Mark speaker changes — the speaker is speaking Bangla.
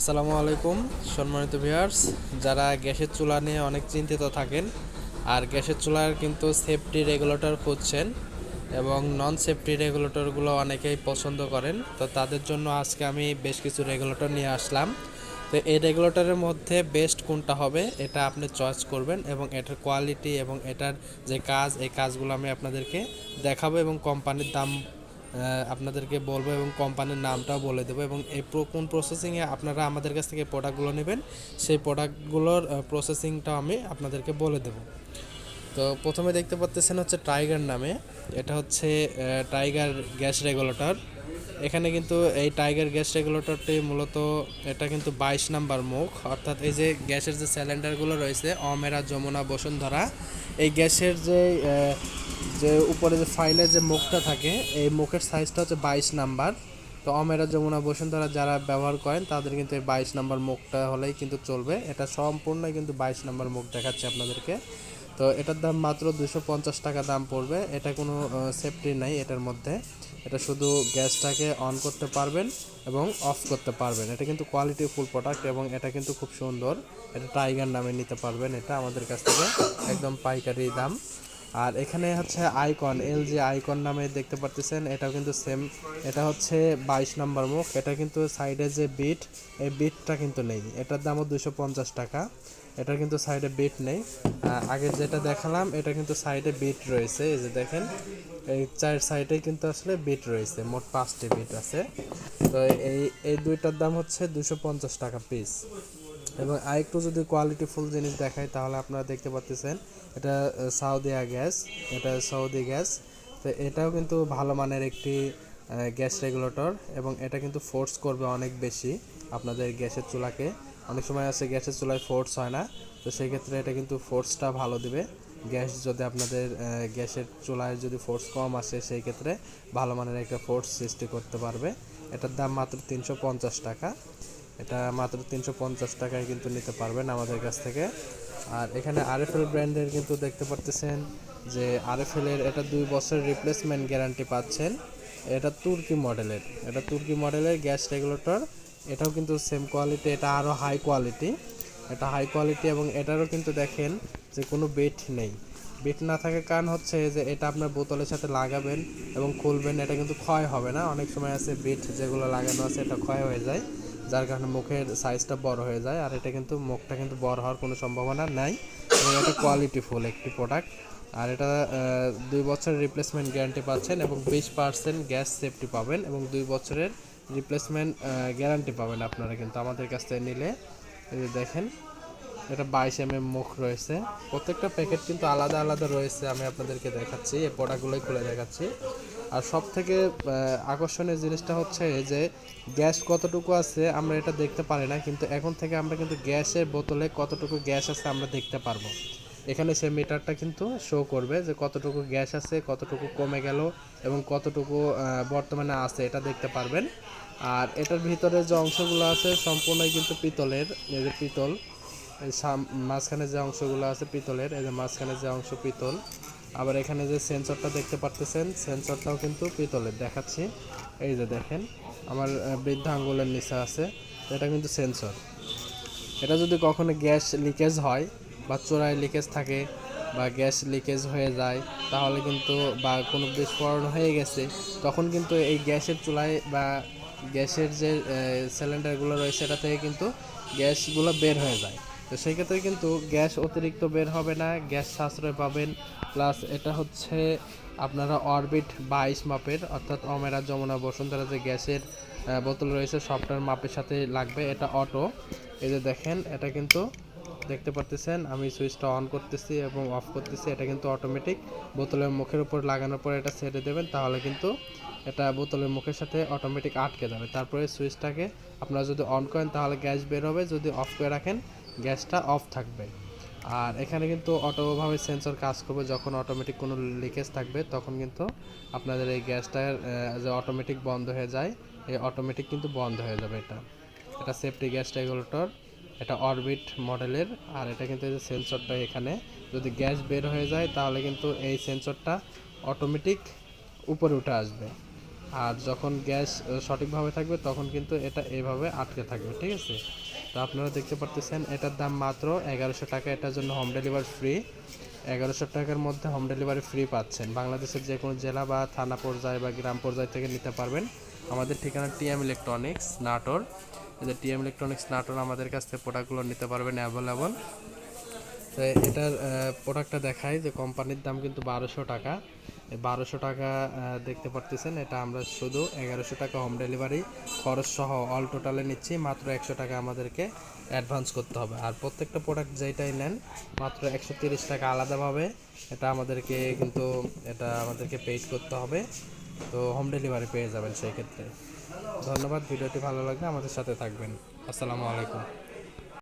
Speaker 1: আসসালামু আলাইকুম, সম্মানিত ভিউয়ার্স। যারা গ্যাসের চুলা নিয়ে অনেক চিন্তিত থাকেন, আর গ্যাসের চুলার কিন্তু সেফটি রেগুলেটর খুঁজছেন এবং নন সেফটি রেগুলেটরগুলো অনেকেই পছন্দ করেন, তো তাদের জন্য আজকে আমি বেশ কিছু রেগুলেটর নিয়ে আসলাম। তো এই রেগুলেটরের মধ্যে বেস্ট কোনটা হবে, এটা আপনি চয়েস করবেন এবং এটার কোয়ালিটি এবং এটার যে কাজ, এই কাজগুলো আমি আপনাদেরকে দেখাবো এবং কোম্পানির দাম আপনাদেরকে বলব এবং কোম্পানির নামটাও বলে দেবো এবং এই কোন প্রসেসিংয়ে আপনারা আমাদের কাছ থেকে প্রোডাক্টগুলো নেবেন, সেই প্রোডাক্টগুলোর প্রসেসিংটাও আমি আপনাদেরকে বলে দেবো। তো প্রথমে দেখতে পাচ্ছেন হচ্ছে টাইগার নামে, এটা হচ্ছে টাইগার গ্যাস রেগুলেটর। এখানে কিন্তু এই টাইগার গ্যাস রেগুলেটরটি মূলত এটা কিন্তু বাইশ নাম্বার মুখ, অর্থাৎ এই যে গ্যাসের যে সিলিন্ডারগুলো রয়েছে, অমেরা, যমুনা, বসুন্ধরা, এই গ্যাসের যে যে উপরে যে ফাইলের যে মুখটা থাকে, এই মুখের সাইজটা হচ্ছে বাইশ নাম্বার। তো অমেরা যমুনা বসুন্ধরা যারা ব্যবহার করেন, তাদের কিন্তু এই বাইশ নাম্বার মুখটা হলেই কিন্তু চলবে। এটা সম্পূর্ণই কিন্তু বাইশ নাম্বার মুখ দেখাচ্ছে আপনাদেরকে। তো এটার দাম মাত্র দুশো পঞ্চাশ টাকা দাম পড়বে। এটা কোনো সেফটি নাই এটার মধ্যে। এটা শুধু গ্যাসটাকে অন করতে পারবেন এবং অফ করতে পারবেন। এটা কিন্তু কোয়ালিটি ফুল প্রোডাক্ট এবং এটা কিন্তু খুব সুন্দর। এটা টাইগার নামে নিতে পারবেন। এটা আমাদের কাছ থেকে একদম পাইকারি দাম। আর এখানে হচ্ছে আইকন এল জি আইকন নামে দেখতে পারতেছেন, এটাও কিন্তু সেম এটা হচ্ছে বাইশ নম্বর মুখ, এটা কিন্তু সাইডে যে বিট এই বিটটা কিন্তু নেই। এটার দামও দুশো পঞ্চাশ টাকা, এটার কিন্তু সাইডে বিট নেই। আগে যেটা দেখালাম, এটা কিন্তু সাইডে বিট রয়েছে, এই যে দেখেন, এই চার সাইডে কিন্তু আসলে বিট রয়েছে, মোট পাঁচটি বিট আছে। তো এই এই দুইটার দাম হচ্ছে দুশো পঞ্চাশ টাকা পিস এবং আরেকটু যদি কোয়ালিটি ফুল জিনিস দেখাই, তাহলে আপনারা দেখতে পাচ্ছেন এটা সাউদিয়া গ্যাস এটা সৌদি গ্যাস তো এটাও কিন্তু ভালো মানের একটি গ্যাস রেগুলেটর এবং এটা কিন্তু ফোর্স করবে অনেক বেশি আপনাদের গ্যাসের চুলাকে। অনেক সময় আছে গ্যাসের চুলায় ফোর্স হয় না, তো সেই ক্ষেত্রে এটা কিন্তু ফোর্সটা ভালো দিবে। গ্যাস যদি আপনাদের গ্যাসের চুলায় যদি ফোর্স কম আসে, সেই ক্ষেত্রে ভালো মানের একটা ফোর্স সৃষ্টি করতে পারবে। এটার দাম মাত্র তিনশো পঞ্চাশ টাকা। এটা মাত্র তিনশো পঞ্চাশ টাকায় কিন্তু নিতে পারবেন আমাদের কাছ থেকে। আর এখানে আরএফএল ব্র্যান্ডের কিন্তু দেখতে পারতেছেন যে আরএফএল এর এটা দুই বছরের রিপ্লেসমেন্ট গ্যারান্টি পাচ্ছেন। এটা তুর্কি মডেলের, এটা তুর্কি মডেলের গ্যাস রেগুলেটর। এটাও কিন্তু সেম কোয়ালিটি এটা আরও হাই কোয়ালিটি এটা হাই কোয়ালিটি এবং এটারও কিন্তু দেখেন যে কোনো বেট নেই। বিট না থাকার কারণ হচ্ছে যে এটা আপনার বোতলের সাথে লাগাবেন এবং খুলবেন, এটা কিন্তু ক্ষয় হবে না। অনেক সময় আছে বিট যেগুলো লাগানো আছে, এটা ক্ষয় হয়ে যায়। যার কারণে মুখের সাইজটা বড় হয়ে যায়, আর এটা কিন্তু মুখটা কিন্তু বড় হওয়ার কোনো সম্ভাবনা নাই। এবং এটা কোয়ালিটি ফুল একটি প্রোডাক্ট আর এটা দুই বছরের রিপ্লেসমেন্ট গ্যারান্টি পাচ্ছেন এবং বিশ পার্সেন্ট গ্যাস সেফটি পাবেন এবং দুই বছরের রিপ্লেসমেন্ট গ্যারান্টি পাবেন আপনারা কিন্তু আমাদের কাছ থেকে নিলে। দেখেন এটা বাইশ এম এম মুখ রয়েছে। প্রত্যেকটা প্যাকেট কিন্তু আলাদা আলাদা রয়েছে, আমি আপনাদেরকে দেখাচ্ছি, এই প্রোডাক্টগুলোই খুলে দেখাচ্ছি। আর সব থেকে আকর্ষণীয় জিনিসটা হচ্ছে যে, গ্যাস কতটুকু আছে আমরা এটা দেখতে পারি না, কিন্তু এখন থেকে আমরা কিন্তু গ্যাসের বোতলে কতটুকু গ্যাস আছে আমরা দেখতে পারব। এখানে সে মিটারটা কিন্তু শো করবে যে কতটুকু গ্যাস আছে, কতটুকু কমে গেল এবং কতটুকু বর্তমানে আছে, এটা দেখতে পারবেন। আর এটার ভিতরে যে অংশগুলো আছে, সম্পূর্ণই কিন্তু পিতলের যে পিতল। মাঝখানে যে অংশগুলো আছে পিতলের, এই যে মাঝখানে যে অংশ পিতল, আবার এখানে যে সেন্সরটা দেখতে পারতেছেন, সেন্সরটাও কিন্তু পিতলের, দেখাচ্ছি। এই যে দেখেন, আমার বৃদ্ধ আঙ্গুলের নিচে আছে, এটা কিন্তু সেন্সর। এটা যদি কখনো গ্যাস লিকেজ হয় বা চোরায় লিকেজ থাকে বা গ্যাস লিকেজ হয়ে যায়, তাহলে কিন্তু বা কোনো বিস্ফোরণ হয়ে গেছে, তখন কিন্তু এই গ্যাসের চুলায় বা গ্যাসের যে সিলিন্ডারগুলো রয়েছে, সেটা থেকে কিন্তু গ্যাসগুলো বের হয়ে যায়। তো সেই ক্ষেত্রে কিন্তু গ্যাস অতিরিক্ত বের হবে না, গ্যাস সাশ্রয় পাবেন। প্লাস এটা হচ্ছে আপনারা অরবিট বাইশ মাপের, অর্থাৎ অমেরা, যমুনা, বসুন্ধরা যে গ্যাসের বোতল রয়েছে, সবটার মাপের সাথে লাগবে। এটা অটো। এই যে দেখেন, এটা কিন্তু দেখতে পারতেছেন, আমি সুইচটা অন করতেছি এবং অফ করতেছি, এটা কিন্তু অটোমেটিক বোতলের মুখের উপর লাগানোর পর এটা ছেড়ে দেবেন, তাহলে কিন্তু এটা বোতলের মুখের সাথে অটোমেটিক আটকে যাবে। তারপরে সুইচটাকে আপনারা যদি অন করেন, তাহলে গ্যাস বের হবে, যদি অফ করে রাখেন, গ্যাসটা অফ থাকবে। আর এখানে কিন্তু অটোভাবে সেন্সর কাজ করবে, যখন অটোমেটিক কোনো লিকেজ থাকবে, তখন কিন্তু আপনাদের এই গ্যাসটার যে অটোমেটিক বন্ধ হয়ে যায়, এই অটোমেটিক কিন্তু বন্ধ হয়ে যাবে এটা। এটা সেফটি গ্যাস রেগুলেটর এটা অরবিট মডেলের আর এটা কিন্তু এই যে সেন্সরটা এখানে। যদি গ্যাস বের হয়ে যায়, তাহলে কিন্তু এই সেন্সরটা অটোমেটিক উপরে উঠে আসবে। আর যখন গ্যাস সঠিকভাবে থাকবে, তখন কিন্তু এটা এভাবে আটকে থাকবে, ঠিক আছে? তো আপনারা দেখতে পারতেছেন, এটার দাম মাত্র এগারোশো টাকা। এটার জন্য হোম ডেলিভারি ফ্রি এগারোশো টাকার মধ্যে হোম ডেলিভারি ফ্রি পাচ্ছেন। বাংলাদেশের যে কোনো জেলা বা থানা পর্যায়ে বা গ্রাম পর্যায় থেকে নিতে পারবেন। আমাদের ঠিকানা টিএম ইলেকট্রনিক্স, নাটোর। যে টিএম ইলেকট্রনিক্স নাটোর আমাদের কাছ থেকে প্রোডাক্টগুলো নিতে পারবেন অ্যাভেলেবল তো এটার প্রোডাক্টটা দেখাই যে কোম্পানির দাম কিন্তু বারোশো টাকা। বারোশো টাকা দেখতে পারতেছেন, এটা আমরা শুধু এগারোশো টাকা হোম ডেলিভারি খরচ সহ অল টোটালে নিচ্ছি, মাত্র একশো টাকা আমাদেরকে অ্যাডভান্স করতে হবে। আর প্রত্যেকটা প্রোডাক্ট যেটাই নেন, মাত্র একশো তিরিশ টাকা আলাদাভাবে এটা আমাদেরকে কিন্তু, এটা আমাদেরকে পেড করতে হবে। তো হোম ডেলিভারি পেয়ে যাবেন সেই ক্ষেত্রে। ধন্যবাদ ভিডিওটি ভালো লাগলে আমাদের সাথে থাকবেন। আসসালামু আলাইকুম।